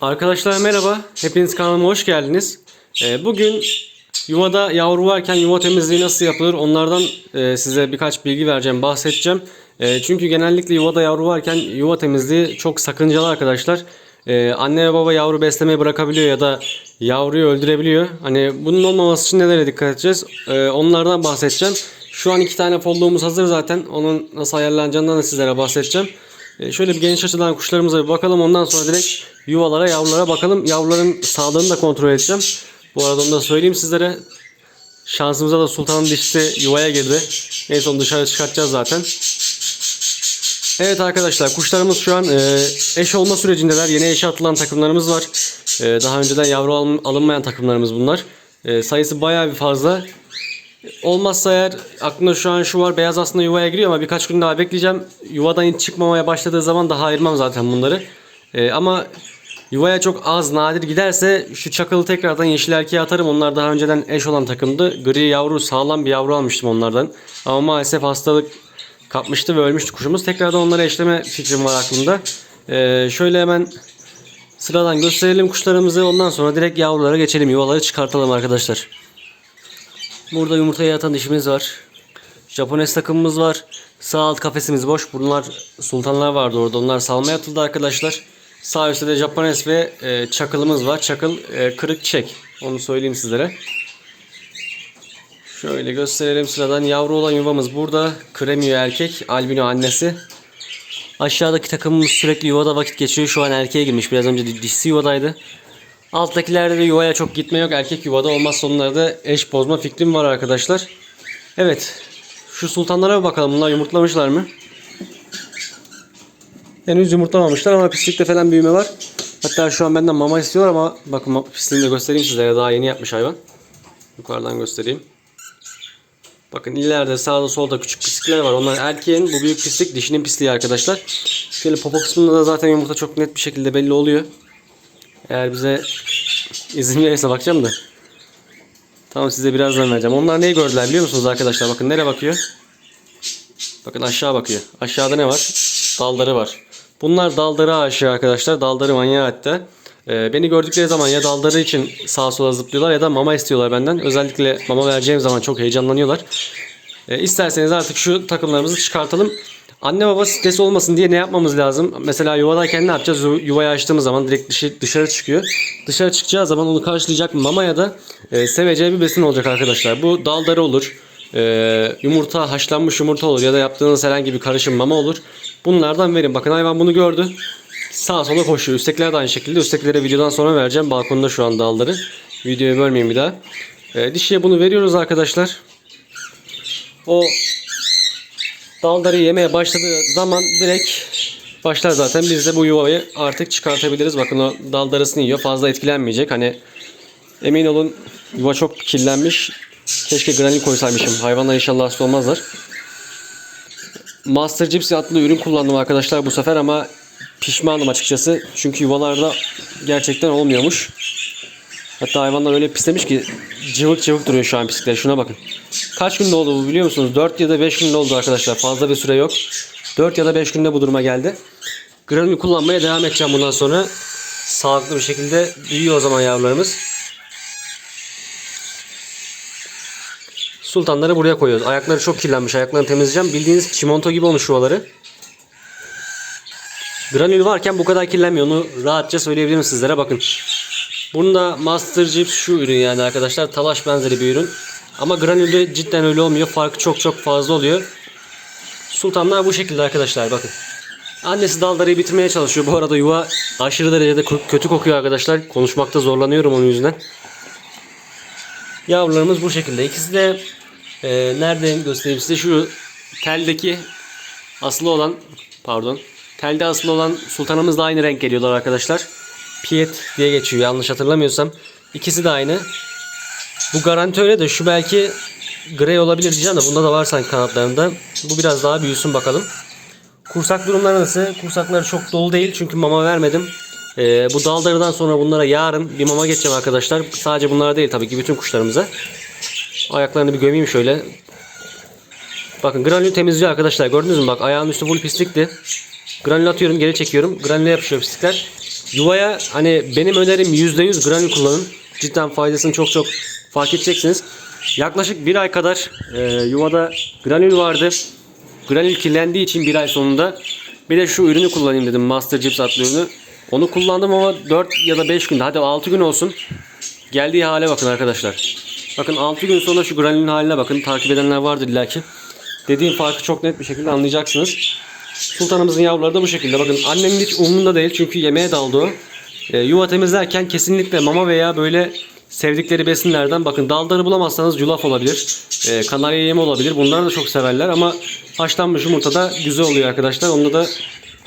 Arkadaşlar merhaba. Hepiniz kanalıma hoş geldiniz. Ee, bugün yuvada yavru varken yuva temizliği nasıl yapılır onlardan e, size birkaç bilgi vereceğim, bahsedeceğim. E, çünkü genellikle yuvada yavru varken yuva temizliği çok sakıncalı arkadaşlar. E, anne ve baba yavru beslemeyi bırakabiliyor ya da yavruyu öldürebiliyor. Hani bunun olmaması için nelere dikkat edeceğiz? Onlardan bahsedeceğim. Şu an iki tane folluğumuz hazır zaten. Onun nasıl ayarlanacağından da sizlere bahsedeceğim. E, şöyle bir geniş açıdan kuşlarımıza bir bakalım. Ondan sonra direkt yuvalara, yavrulara bakalım. Yavruların sağlığını da kontrol edeceğim. Bu arada onu da söyleyeyim sizlere. Şansımıza da sultanın dişisi yuvaya girdi. Neyse onu dışarı çıkartacağız zaten. Evet arkadaşlar kuşlarımız şu an e, eş olma sürecindeler. Yeni eşe atılan takımlarımız var. E, daha önceden yavru alın- alınmayan takımlarımız bunlar. E, sayısı bayağı bir fazla. Olmazsa eğer aklımda şu an şu var. Beyaz aslında yuvaya giriyor ama birkaç gün daha bekleyeceğim. Yuvadan hiç çıkmamaya başladığı zaman daha ayırmam zaten bunları. Ee, ama yuvaya çok az nadir giderse şu çakılı tekrardan yeşil erkeğe atarım. Onlar daha önceden eş olan takımdı. Gri yavru sağlam bir yavru almıştım onlardan. Ama maalesef hastalık kapmıştı ve ölmüştü kuşumuz. Tekrardan onları eşleme fikrim var aklımda. Ee, şöyle hemen sıradan gösterelim kuşlarımızı. Ondan sonra direkt yavrulara geçelim. Yuvaları çıkartalım arkadaşlar. Burada yumurtaya yatan dişimiz var. Japones takımımız var. Sağ alt kafesimiz boş. Bunlar sultanlar vardı orada. Onlar salmaya atıldı arkadaşlar. Sağ üstte de Japones ve e, çakılımız var. Çakıl e, kırık çek. Onu söyleyeyim sizlere. Şöyle gösterelim sıradan. Yavru olan yuvamız burada. Kremio erkek. Albino annesi. Aşağıdaki takımımız sürekli yuvada vakit geçiriyor. Şu an erkeğe girmiş. Biraz önce di- dişisi yuvadaydı. Alttakilerde de yuvaya çok gitme yok. Erkek yuvada olmazsa onlarda da eş bozma fikrim var arkadaşlar. Evet. Şu sultanlara bakalım. Bunlar yumurtlamışlar mı? Henüz yumurtlamamışlar ama pislikte falan büyüme var. Hatta şu an benden mama istiyor ama bakın pisliğini de göstereyim sizlere. Daha yeni yapmış hayvan. Yukarıdan göstereyim. Bakın ileride sağda solda küçük pislikler var. Onlar erkeğin bu büyük pislik dişinin pisliği arkadaşlar. Şöyle popo kısmında da zaten yumurta çok net bir şekilde belli oluyor. Eğer bize izin verirse bakacağım da. Tamam size birazdan vereceğim. Onlar neyi gördüler biliyor musunuz arkadaşlar? Bakın nereye bakıyor? Bakın aşağı bakıyor. Aşağıda ne var? Dalları var. Bunlar dalları aşağı arkadaşlar. Dalları manyağı hatta. Ee, beni gördükleri zaman ya dalları için sağa sola zıplıyorlar ya da mama istiyorlar benden. Özellikle mama vereceğim zaman çok heyecanlanıyorlar. E, isterseniz artık şu takımlarımızı çıkartalım. Anne baba stres olmasın diye ne yapmamız lazım? Mesela yuvadayken ne yapacağız? Yu- Yuvayı açtığımız zaman direkt dışı, dışarı çıkıyor. Dışarı çıkacağı zaman onu karşılayacak mama ya da e, seveceği bir besin olacak arkadaşlar. Bu daldarı olur. E, yumurta, haşlanmış yumurta olur ya da yaptığınız herhangi bir karışım mama olur. Bunlardan verin. Bakın hayvan bunu gördü. Sağa sola koşuyor. Üsttekiler de aynı şekilde. Üsttekilere videodan sonra vereceğim. Balkonda şu an dalları. Videoyu bölmeyin bir daha. E, dişiye bunu veriyoruz arkadaşlar. O dalları yemeye başladığı zaman direkt başlar zaten. Biz de bu yuvayı artık çıkartabiliriz. Bakın o dal darısını yiyor. Fazla etkilenmeyecek. Hani emin olun yuva çok kirlenmiş. Keşke granül koysaymışım. Hayvanlar inşallah hasta olmazlar. Master Gypsy adlı ürün kullandım arkadaşlar bu sefer ama pişmanım açıkçası. Çünkü yuvalarda gerçekten olmuyormuş. Hatta hayvanlar öyle pislemiş ki cıvık cıvık duruyor şu an pislikler. Şuna bakın. Kaç günde oldu bu biliyor musunuz? 4 ya da 5 günde oldu arkadaşlar. Fazla bir süre yok. 4 ya da 5 günde bu duruma geldi. Granül kullanmaya devam edeceğim bundan sonra. Sağlıklı bir şekilde büyüyor o zaman yavrularımız. Sultanları buraya koyuyoruz. Ayakları çok kirlenmiş. Ayaklarını temizleyeceğim. Bildiğiniz çimento gibi olmuş yuvaları. Granül varken bu kadar kirlenmiyor. Onu rahatça söyleyebilirim sizlere. Bakın. Bunda Master Chips şu ürün yani arkadaşlar. Talaş benzeri bir ürün. Ama granülde cidden öyle olmuyor. Farkı çok çok fazla oluyor. Sultanlar bu şekilde arkadaşlar bakın. Annesi daldarıyı bitirmeye çalışıyor. Bu arada yuva aşırı derecede kötü kokuyor arkadaşlar. Konuşmakta zorlanıyorum onun yüzünden. Yavrularımız bu şekilde. İkisi de e, nereden göstereyim size şu teldeki aslı olan pardon telde aslı olan sultanımızla aynı renk geliyorlar arkadaşlar. Piet diye geçiyor yanlış hatırlamıyorsam. İkisi de aynı. Bu garanti öyle de şu belki grey olabilir diyeceğim de bunda da var sanki kanatlarında. Bu biraz daha büyüsün bakalım. Kursak durumları nasıl? Kursakları çok dolu değil çünkü mama vermedim. Ee, bu daldarıdan sonra bunlara yarın bir mama geçeceğim arkadaşlar. Sadece bunlara değil tabii ki bütün kuşlarımıza. Ayaklarını bir gömeyim şöyle. Bakın granül temizliyor arkadaşlar. Gördünüz mü? Bak ayağının üstü full pislikti. Granül atıyorum geri çekiyorum. Granüle yapışıyor pislikler. Yuvaya hani benim önerim %100 granül kullanın. Cidden faydasını çok çok fark edeceksiniz. Yaklaşık bir ay kadar e, yuvada granül vardı. Granül kirlendiği için bir ay sonunda bir de şu ürünü kullanayım dedim. Master Chips adlı ürünü. Onu kullandım ama 4 ya da 5 gün hadi 6 gün olsun. Geldiği hale bakın arkadaşlar. Bakın 6 gün sonra şu granülün haline bakın. Takip edenler vardır illaki. Dediğim farkı çok net bir şekilde anlayacaksınız. Sultanımızın yavruları da bu şekilde. Bakın annemin hiç umurunda değil çünkü yemeğe daldı o. E, yuva temizlerken kesinlikle mama veya böyle sevdikleri besinlerden bakın daldarı bulamazsanız yulaf olabilir. E, kanarya yemi olabilir. Bunları da çok severler ama haşlanmış yumurta da güzel oluyor arkadaşlar. Onda da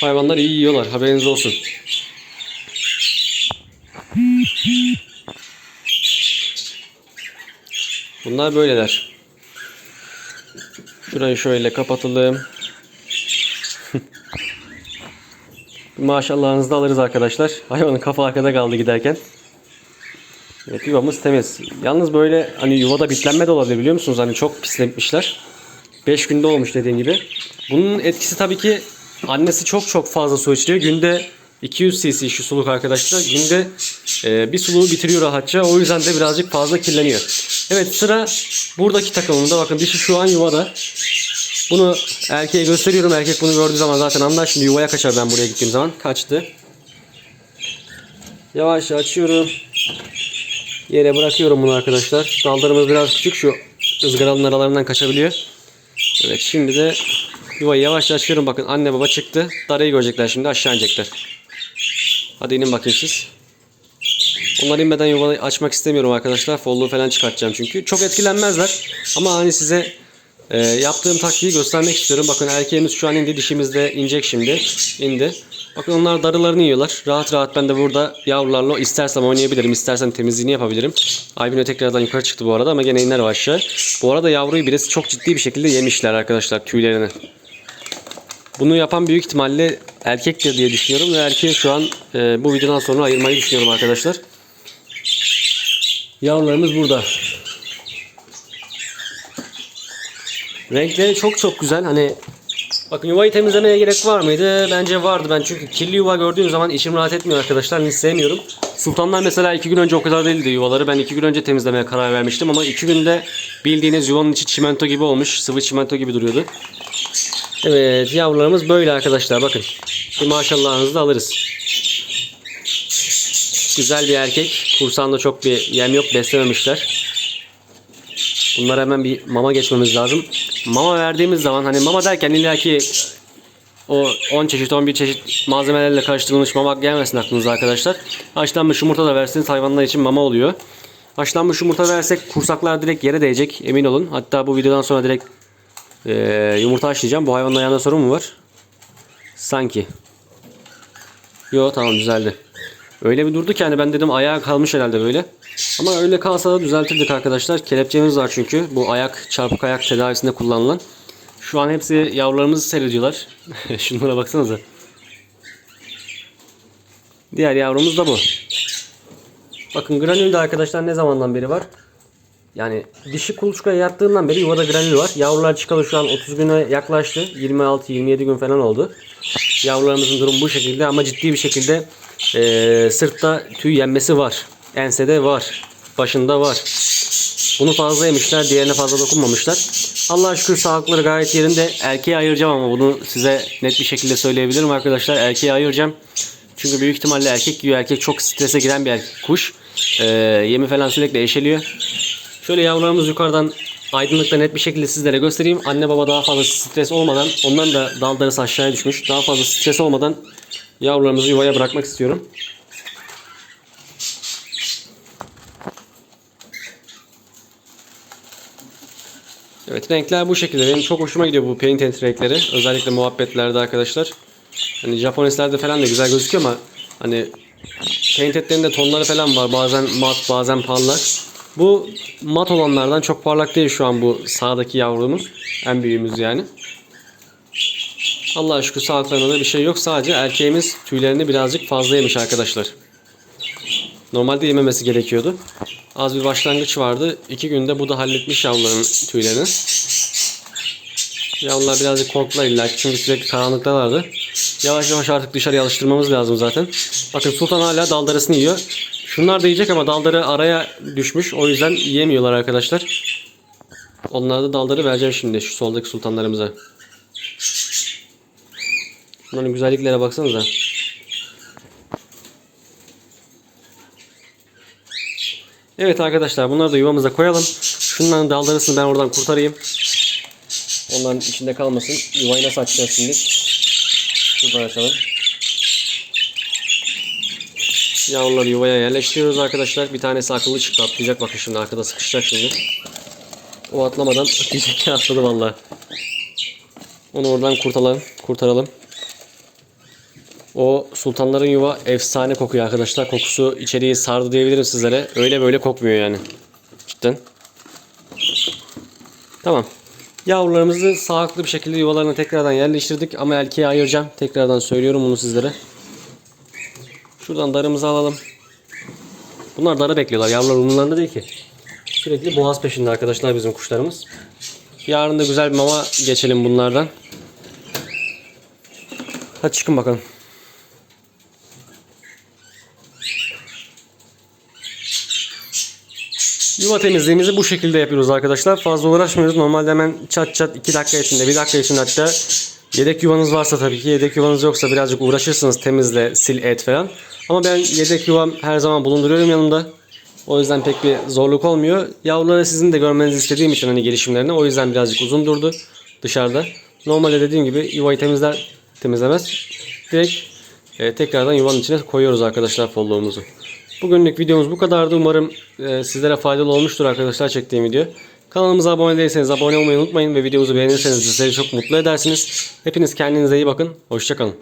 hayvanlar iyi yiyorlar. Haberiniz olsun. Bunlar böyleler. Şurayı şöyle kapatalım. Maşallahınızı da alırız arkadaşlar. Hayvanın kafa arkada kaldı giderken. Evet yuvamız temiz. Yalnız böyle hani yuvada bitlenme de olabilir biliyor musunuz? Hani çok pisletmişler. 5 günde olmuş dediğim gibi. Bunun etkisi tabii ki annesi çok çok fazla su içiriyor. Günde 200 cc şu suluk arkadaşlar. Günde e, bir suluğu bitiriyor rahatça. O yüzden de birazcık fazla kirleniyor. Evet sıra buradaki takımımda. Bakın dişi şu an yuvada. Bunu erkeğe gösteriyorum. Erkek bunu gördüğü zaman zaten anlar. Şimdi yuvaya kaçar ben buraya gittiğim zaman. Kaçtı. Yavaş açıyorum. Yere bırakıyorum bunu arkadaşlar. Dallarımız biraz küçük. Şu ızgaranın aralarından kaçabiliyor. Evet şimdi de yuvayı yavaş açıyorum. Bakın anne baba çıktı. Darayı görecekler şimdi aşağı inecekler. Hadi inin bakayım siz. Onlar inmeden yuvayı açmak istemiyorum arkadaşlar. Folluğu falan çıkartacağım çünkü. Çok etkilenmezler. Ama hani size e, yaptığım taktiği göstermek istiyorum. Bakın erkeğimiz şu an indi. Dişimiz de inecek şimdi. İndi. Bakın onlar darılarını yiyorlar. Rahat rahat ben de burada yavrularla istersem oynayabilirim. istersem temizliğini yapabilirim. Albino tekrardan yukarı çıktı bu arada ama gene iner aşağı. Bu arada yavruyu birisi çok ciddi bir şekilde yemişler arkadaşlar tüylerini. Bunu yapan büyük ihtimalle erkektir diye düşünüyorum ve erkeği şu an e, bu videodan sonra ayırmayı düşünüyorum arkadaşlar. Yavrularımız burada. Renkleri çok çok güzel. Hani bakın yuvayı temizlemeye gerek var mıydı? Bence vardı. Ben çünkü kirli yuva gördüğüm zaman içim rahat etmiyor arkadaşlar. Hiç sevmiyorum. Sultanlar mesela iki gün önce o kadar değildi yuvaları. Ben iki gün önce temizlemeye karar vermiştim ama iki günde bildiğiniz yuvanın içi çimento gibi olmuş. Sıvı çimento gibi duruyordu. Evet yavrularımız böyle arkadaşlar bakın. Bir maşallahınızı da alırız. Güzel bir erkek. Kursağında çok bir yem yok. Beslememişler. Bunlara hemen bir mama geçmemiz lazım. Mama verdiğimiz zaman hani mama derken illaki o 10 çeşit 11 çeşit malzemelerle karıştırılmış mama gelmesin aklınıza arkadaşlar. Haşlanmış yumurta da versiniz hayvanlar için mama oluyor. Haşlanmış yumurta versek kursaklar direkt yere değecek emin olun. Hatta bu videodan sonra direkt e, yumurta haşlayacağım. Bu hayvanın ayağında sorun mu var? Sanki. Yo tamam düzeldi. Öyle bir durdu ki hani ben dedim ayağa kalmış herhalde böyle. Ama öyle kalsa da düzeltirdik arkadaşlar. Kelepçemiz var çünkü. Bu ayak çarpık ayak tedavisinde kullanılan. Şu an hepsi yavrularımızı seyrediyorlar. Şunlara baksanıza. Diğer yavrumuz da bu. Bakın granül de arkadaşlar ne zamandan beri var? Yani dişi kuluçkaya yattığından beri yuvada granül var. Yavrular çıkalı şu an 30 güne yaklaştı. 26-27 gün falan oldu. Yavrularımızın durumu bu şekilde ama ciddi bir şekilde eee, sırtta tüy yenmesi var. Ensede var. Başında var. Bunu fazla yemişler. Diğerine fazla dokunmamışlar. Allah'a şükür sağlıkları gayet yerinde. Erkeğe ayıracağım ama bunu size net bir şekilde söyleyebilirim arkadaşlar. Erkeğe ayıracağım. Çünkü büyük ihtimalle erkek yiyor. Erkek çok strese giren bir erkek kuş. Eee, yemi falan sürekli eşeliyor. Şöyle yavrularımız yukarıdan aydınlıkta net bir şekilde sizlere göstereyim. Anne baba daha fazla stres olmadan onların da daldarısı aşağıya düşmüş. Daha fazla stres olmadan yavrularımızı yuvaya bırakmak istiyorum. Evet renkler bu şekilde. Benim çok hoşuma gidiyor bu paint and renkleri. Özellikle muhabbetlerde arkadaşlar. Hani Japoneslerde falan da güzel gözüküyor ama hani paint etlerinde tonları falan var. Bazen mat bazen parlak. Bu mat olanlardan çok parlak değil şu an bu sağdaki yavrumuz. En büyüğümüz yani. Allah'a şükür sağlıklarında da bir şey yok. Sadece erkeğimiz tüylerini birazcık fazla yemiş arkadaşlar. Normalde yememesi gerekiyordu. Az bir başlangıç vardı. İki günde bu da halletmiş yavruların tüylerini. Yavrular birazcık korktular illa çünkü sürekli karanlıktalardı. Yavaş yavaş artık dışarıya alıştırmamız lazım zaten. Bakın Sultan hala daldarısını yiyor. Şunlar da yiyecek ama dalları araya düşmüş. O yüzden yiyemiyorlar arkadaşlar. Onlara da dalları vereceğim şimdi şu soldaki sultanlarımıza. Bunların güzelliklere baksanıza. Evet arkadaşlar bunları da yuvamıza koyalım. Şunların daldarısını ben oradan kurtarayım. Onların içinde kalmasın. Yuvayı nasıl açacağız şimdi? Şuradan açalım. Yavruları yuvaya yerleştiriyoruz arkadaşlar. Bir tanesi akıllı çıktı atlayacak bakın şimdi arkada sıkışacak şimdi. O atlamadan ki atladı valla. Onu oradan kurtaralım. kurtaralım. O sultanların yuva efsane kokuyor arkadaşlar. Kokusu içeriği sardı diyebilirim sizlere. Öyle böyle kokmuyor yani. Cidden. Tamam. Yavrularımızı sağlıklı bir şekilde yuvalarına tekrardan yerleştirdik. Ama erkeğe ayıracağım. Tekrardan söylüyorum bunu sizlere. Şuradan darımızı alalım. Bunlar darı bekliyorlar. Yavrular umurlarında değil ki. Sürekli boğaz peşinde arkadaşlar bizim kuşlarımız. Yarın da güzel bir mama geçelim bunlardan. Hadi çıkın bakalım. Yuva temizliğimizi bu şekilde yapıyoruz arkadaşlar. Fazla uğraşmıyoruz. Normalde hemen çat çat 2 dakika içinde 1 dakika içinde hatta yedek yuvanız varsa tabii ki yedek yuvanız yoksa birazcık uğraşırsınız temizle sil et falan. Ama ben yedek yuvam her zaman bulunduruyorum yanımda. O yüzden pek bir zorluk olmuyor. Yavruları sizin de görmenizi istediğim için hani gelişimlerini o yüzden birazcık uzun durdu dışarıda. Normalde dediğim gibi yuvayı temizler temizlemez. Direkt e, tekrardan yuvanın içine koyuyoruz arkadaşlar folluğumuzu. Bugünlük videomuz bu kadardı. Umarım e, sizlere faydalı olmuştur arkadaşlar çektiğim video. Kanalımıza abone değilseniz abone olmayı unutmayın ve videomuzu beğenirseniz bizleri çok mutlu edersiniz. Hepiniz kendinize iyi bakın. Hoşçakalın.